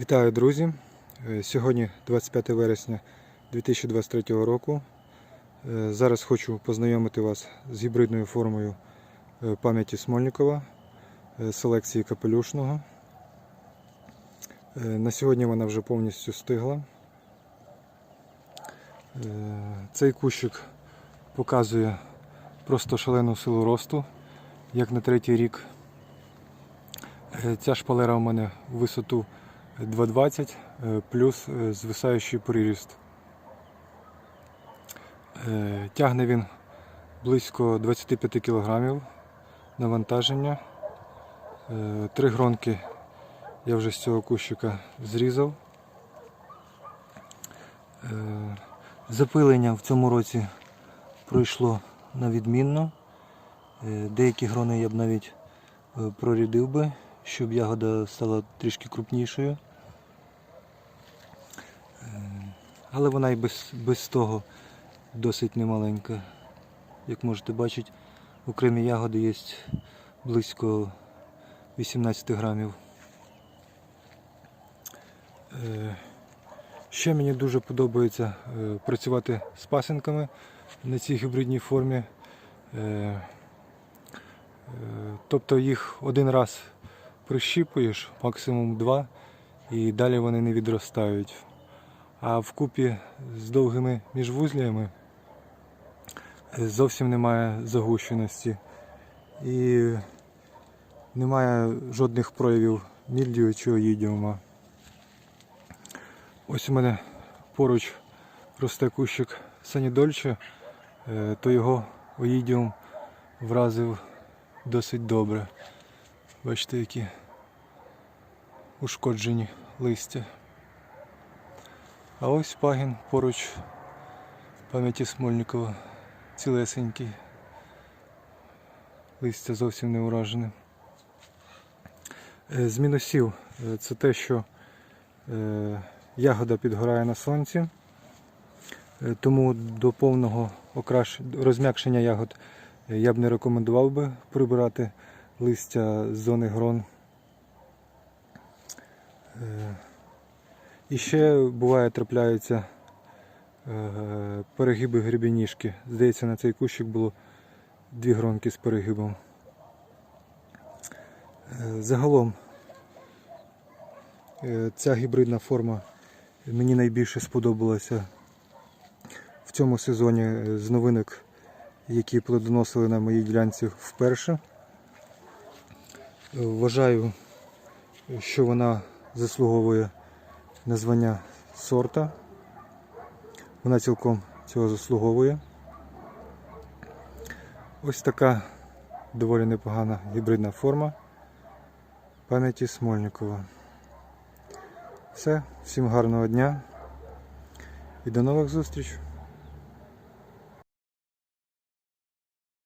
Вітаю, друзі! Е, Сьогодні 25 вересня 2023 року. Е, Зараз хочу познайомити вас з гібридною формою е, пам'яті Смольникова селекції капелюшного. На сьогодні вона вже повністю стигла. Цей кущик показує просто шалену силу росту, як на третій рік. Ця шпалера у мене в висоту 2,20 е, плюс е, звисаючий приріст. Е, Тягне він близько 25 кг навантаження. Три гронки я вже з цього кущика зрізав. Запилення в цьому році пройшло на відмінно. Деякі грони я б навіть прорядив би, щоб ягода стала трішки крупнішою. Е, Але вона і без, без того досить немаленька. Як можете бачити, окремі ягоди є близько 18 грамів. Е, Ще мені дуже подобається е, працювати з пасинками на цій гібридній формі. Тобто їх один раз прищіпуєш, максимум два, і далі вони не відростають. А вкупі з довгими міжвузлями е, зовсім немає загущеності і немає жодних проявів мільдію чи оїдіума. Ось у мене поруч росте кущик санідольче, е, то його оїдіум вразив досить добре. Бачите, які ушкоджені листя. А ось пагін поруч пам'яті Смольникова, цілесенький. Листя зовсім не уражене. Е, З мінусів е, це те, що е, ягода підгорає на сонці, тому до повного окраш... розм'якшення ягод я б не рекомендував би прибирати листя з зони грон. Е, І ще буває трапляються е, перегиби гребеніжки. Здається, на цей кущик було дві гронки з перегибом. Е, Загалом ця гібридна форма мені найбільше сподобалася в цьому сезоні з новинок, які плодоносили на моїй ділянці вперше. Вважаю, що вона заслуговує на звання сорта. Вона цілком цього заслуговує. Ось така доволі непогана гібридна форма пам'яті Смольникова. Все, всім гарного дня і до нових зустрічей!